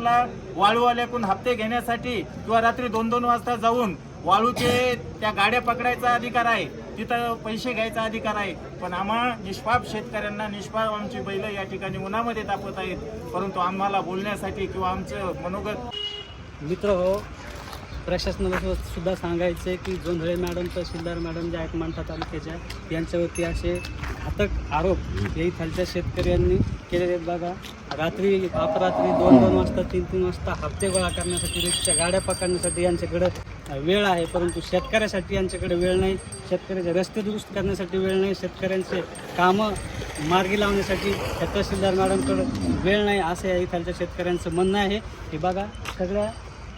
वाळूवाल्याकडून हप्ते घेण्यासाठी किंवा रात्री दोन दोन वाजता जाऊन वाळूचे त्या गाड्या पकडायचा अधिकार आहे तिथं पैसे घ्यायचा अधिकार आहे. पण आम्हा निष्पाप शेतकऱ्यांना निष्पाप आमची बैल या ठिकाणी उन्हामध्ये तापत आहेत परंतु आम्हाला बोलण्यासाठी किंवा आमचं मनोगत मित्र हो प्रशासनाला सुद्धा सांगायचं की जोंधळे मॅडम तहसीलदार मॅडम ज्या आहेत मंठा तालुक्याच्या यांच्यावरती असे घातक आरोप हे इथलच्या शेतकऱ्यांनी केलेले आहेत बघा. रात्री अपरात्री दोन दोन वाजता तीन तीन वाजता हप्ते गोळा करण्यासाठी रिक्षा गाड्या पकडण्यासाठी यांच्याकडं वेळ आहे परंतु शेतकऱ्यासाठी यांच्याकडे वेळ नाही. शेतकऱ्याचे रस्ते दुरुस्त करण्यासाठी वेळ नाही. शेतकऱ्यांचे कामं मार्गी लावण्यासाठी या तहसीलदार मॅडमकडं वेळ नाही असं या इथलच्या शेतकऱ्यांचं म्हणणं आहे. हे बघा सगळ्या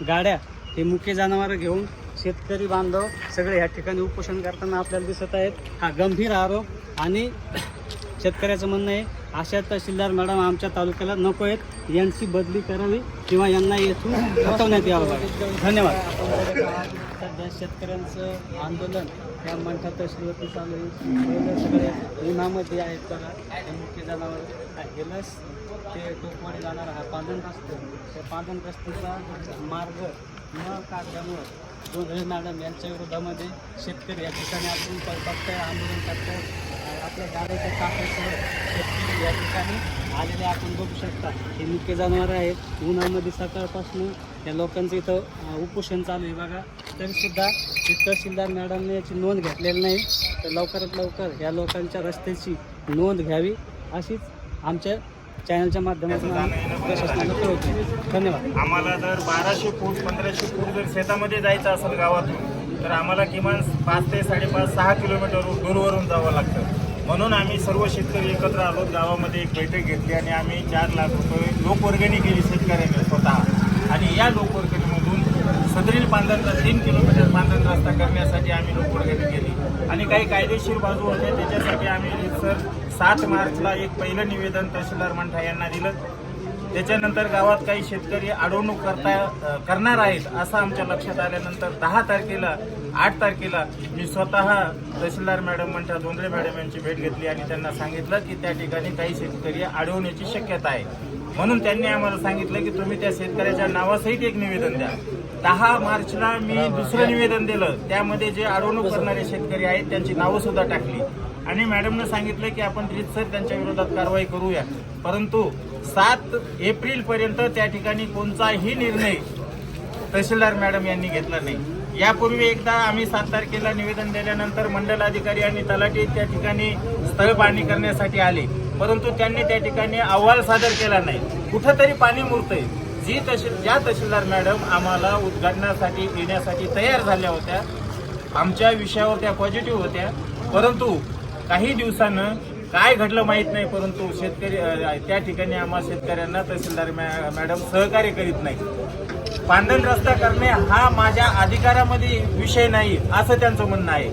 गाड्या हे मुख्य जनावरं घेऊन शेतकरी बांधव सगळे ह्या ठिकाणी उपोषण करताना आपल्याला दिसत आहेत. हा गंभीर आरोप आणि शेतकऱ्याचं म्हणणं आहे अशा तहसीलदार मॅडम आमच्या तालुक्याला नको आहेत. यांची बदली करावी किंवा यांना येथून हटवण्यात यावं लागेल. धन्यवाद. सध्या शेतकऱ्यांचं आंदोलन या मंठा तहसीलवरती चालू आहे. सगळे उन्हामध्ये आहेत बघा. हे मुख्य जनावर गेलंच ते टोकवाडी जाणारा हा पांदन रस्ते त्या पांदन रस्त्याचा मार्ग न काढल्यामुळं दोन मॅडम यांच्या विरोधामध्ये शेतकरी या ठिकाणी आपण प- बघताय आंदोलन करताय. आपल्या गाड्याच्या चाकासह शेतकरी या ठिकाणी आलेले आपण बघू शकता. हे मुख्य जनावरं आहेत. उन्हामध्ये सकाळपासून या लोकांचं इथं उपोषण चालू आहे बघा. तरीसुद्धा ही तहसीलदार मॅडमने याची नोंद घेतलेली नाही तर लवकरात लवकर या लोकांच्या रस्त्याची नोंद घ्यावी. अशीच आमच्या चॅनलच्या माध्यमातून प्रशासनाला कळवतो धन्यवाद. आम्हाला जर बाराशे फूट पंधराशे फूट जर शेतामध्ये जायचं असेल गावातून तर आम्हाला किमान पाच ते साडेपाच सहा किलोमीटर दूरवरून जावं लागतं. म्हणून आम्ही सर्व शेतकरी एकत्र आलो. गावामध्ये एक बैठक घेतली आणि आम्ही चार लाख रुपये लोकवर्गणी केली शेतकऱ्यांनी स्वतः. आणि या लोकवर्गणीमधून सदरील पांधन तीन किलोमीटर पांधन रस्ता करण्यासाठी आम्ही लोकवर्गणी केली. आणि काही कायदेशीर बाजू होत्या त्याच्यासाठी आम्ही सर सात मार्चला एक पहिलं निवेदन तहसीलदार मंठा यांना दिलं. त्याच्यानंतर गावात काही शेतकरी अडवणूक करता करणार आहेत असं आमच्या लक्षात आल्यानंतर दहा तारखेला आठ तारखेला मी स्वतः तहसीलदार मॅडम म्हणतात धोंद्रे मॅडम यांची भेट घेतली आणि त्यांना सांगितलं की त्या ठिकाणी काही शेतकरी अडवण्याची शक्यता आहे. म्हणून त्यांनी आम्हाला सांगितलं की तुम्ही त्या शेतकऱ्याच्या नावासहित एक निवेदन द्या. दहा मार्चला मी दुसरं निवेदन दिलं. त्यामध्ये जे अडवणूक करणारे शेतकरी आहेत त्यांची नावंसुद्धा टाकली. आणि मॅडमनं सांगितलं की आपण रीतसर त्यांच्या विरोधात कारवाई करूया. परंतु सात एप्रिल पर्यंत त्या ठिकाणी कोणताही निर्णय तहसीलदार मॅडम यांनी घेतला नाही. यापूर्वी एकदा आम्ही सात तारखेला निवेदन दिल्यानंतर मंडल अधिकारी आणि तलाठी त्या ठिकाणी स्थळ पाणी करण्यासाठी आले. परंतु त्यांनी त्या ठिकाणी अहवाल सादर केला नाही. कुठंतरी पाणी मुरतंय. जी तहसील ज्या तहसीलदार मॅडम आम्हाला उद्घाटनासाठी येण्यासाठी तयार झाल्या होत्या आमच्या विषयावर त्या पॉझिटिव्ह होत्या. परंतु काही दिवसानं काय घडलं माहीत नाही परंतु शेतकरी त्या ठिकाणी आम्हा शेतकऱ्यांना तहसीलदार मॅ- मॅडम सहकार्य करीत नाही पांधन रस्ता करणे हा माझ्या अधिकारामध्ये विषय नाही असं त्यांचं म्हणणं आहे.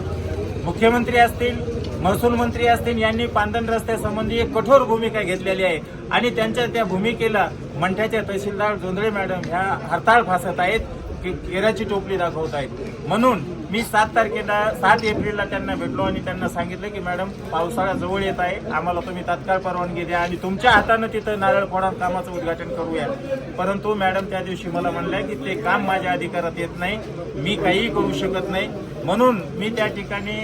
मुख्यमंत्री असतील महसूल मंत्री असतील यांनी पांधन रस्त्यासंबंधी एक कठोर भूमिका घेतलेली आहे आणि त्यांच्या त्या भूमिकेला मंठ्याच्या तहसीलदार जोंधळे मॅडम ह्या हरताळ फासत आहेत. केराची टोपली दाखवत आहेत. म्हणून मी सात तारखेला सात एप्रिलला त्यांना भेटलो आणि त्यांना सांगितलं की मॅडम पावसाळा जवळ येत आहे. आम्हाला तुम्ही तात्काळ परवानगी द्या आणि तुमच्या हातानं तिथं नारळ फोडा कामाचं उद्घाटन करूया. परंतु मॅडम त्या दिवशी मला म्हणल्या की ते काम माझ्या अधिकारात येत नाही. मी काहीही करू शकत नाही. म्हणून मी त्या ठिकाणी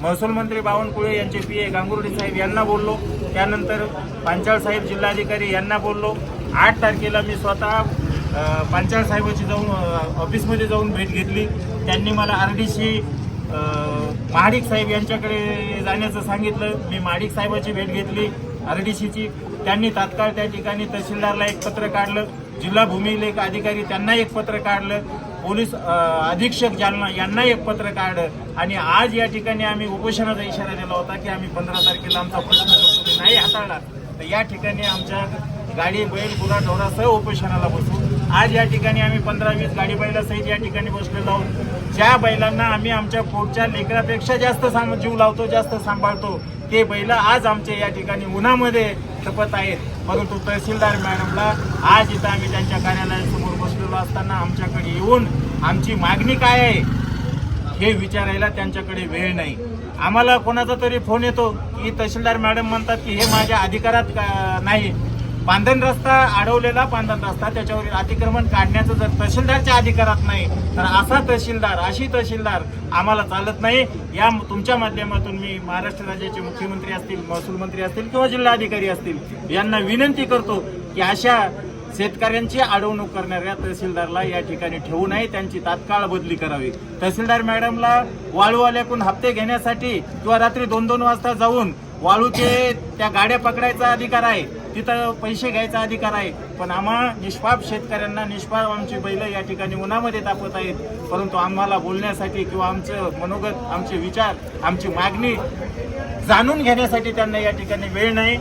महसूल मंत्री बावनकुळे यांचे पी ए गांगुर्डे साहेब यांना बोललो. त्यानंतर पांचाळ साहेब जिल्हाधिकारी यांना बोललो. आठ तारखेला मी स्वतः पांचाळ साहेबाची जाऊन ऑफिसमध्ये जाऊन भेट घेतली. त्यांनी मला आर डी सी महाडिक साहेब यांच्याकडे जाण्याचं सांगितलं. मी महाडिक साहेबाची भेट घेतली आर डी सीची त्यांनी तात्काळ त्या ठिकाणी तहसीलदारला एक पत्र काढलं. जिल्हा भूमिलेख अधिकारी त्यांना एक पत्र काढलं. पोलीस अधीक्षक जालना यांना एक पत्र काढलं. आणि आज या ठिकाणी आम्ही उपोषणाचा इशारा दिला होता की आम्ही पंधरा तारखेला आमचा प्रश्न तुम्ही नाही हाताळला तर या ठिकाणी आमच्या गाडी बैल गुरा ढोरासह उपोषणाला बसू. आज या ठिकाणी आम्ही पंधरा वीस गाडी बैलासहित या ठिकाणी बसलेलो आहोत. ज्या बैलांना आम्ही आमच्या पोटच्या लेकरापेक्षा जास्त साम जीव लावतो जास्त सांभाळतो ते बैल आज आमच्या या ठिकाणी उन्हामध्ये खपत आहेत. परंतु तहसीलदार मॅडमला आज इथं आम्ही त्यांच्या कार्यालयासमोर बसलेलो असताना आमच्याकडे येऊन आमची मागणी काय आहे हे विचारायला त्यांच्याकडे वेळ नाही. आम्हाला कोणाचा तरी फोन येतो की तहसीलदार मॅडम म्हणतात की हे माझ्या अधिकारात का- नाही. पांधन रस्ता अडवलेला पांधन रस्ता त्याच्यावरील अतिक्रमण काढण्याचं जर तहसीलदारच्या अधिकारात नाही तर असा तहसीलदार अशी तहसीलदार आम्हाला चालत नाही. या तुमच्या माध्यमातून मी महाराष्ट्र राज्याचे मुख्यमंत्री असतील महसूल मंत्री असतील किंवा जिल्हाधिकारी असतील यांना विनंती करतो की अशा शेतकऱ्यांची अडवणूक करणाऱ्या तहसीलदारला या ठिकाणी ठेवू नये त्यांची तात्काळ बदली करावी. तहसीलदार मॅडमला वाळूवाल्याकडून हप्ते घेण्यासाठी किंवा रात्री दोन दोन वाजता जाऊन वाळूचे त्या गाड्या पकडायचा अधिकार आहे तिथं पैसे घ्यायचा अधिकार आहे. पण आम्हा निष्पाप शेतकऱ्यांना निष्पाप आमची बैल या ठिकाणी उन्हामध्ये तापत आहेत. परंतु आम्हाला बोलण्यासाठी किंवा आमचं मनोगत आमचे विचार आमची मागणी जाणून घेण्यासाठी त्यांना या ठिकाणी वेळ नाही.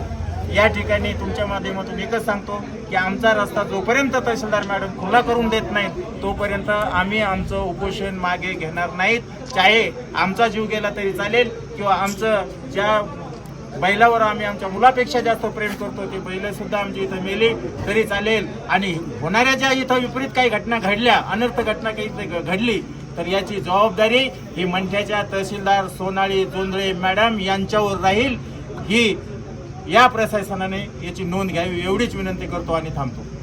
या ठिकाणी तुमच्या माध्यमातून एकच सांगतो की आमचा रस्ता जोपर्यंत तहसीलदार मॅडम खुला करून देत नाहीत तोपर्यंत आम्ही आमचं उपोषण मागे घेणार नाहीत. चाहे आमचा जीव गेला तरी चालेल किंवा आमचं ज्या बैलावर आम्ही आमच्या मुलापेक्षा जास्त प्रेम करतो. ते बैल सुद्धा आमची इथं मेली तरी चालेल. आणि होणाऱ्या ज्या इथं विपरीत काही घटना घडल्या अनर्थ घटना काही इथे घडली तर याची जबाबदारी ही मंठ्याच्या तहसीलदार सोनाळी जोंधळे मॅडम यांच्यावर राहील. ही या प्रशासनाने याची नोंद घ्यावी एवढीच विनंती करतो आणि थांबतो.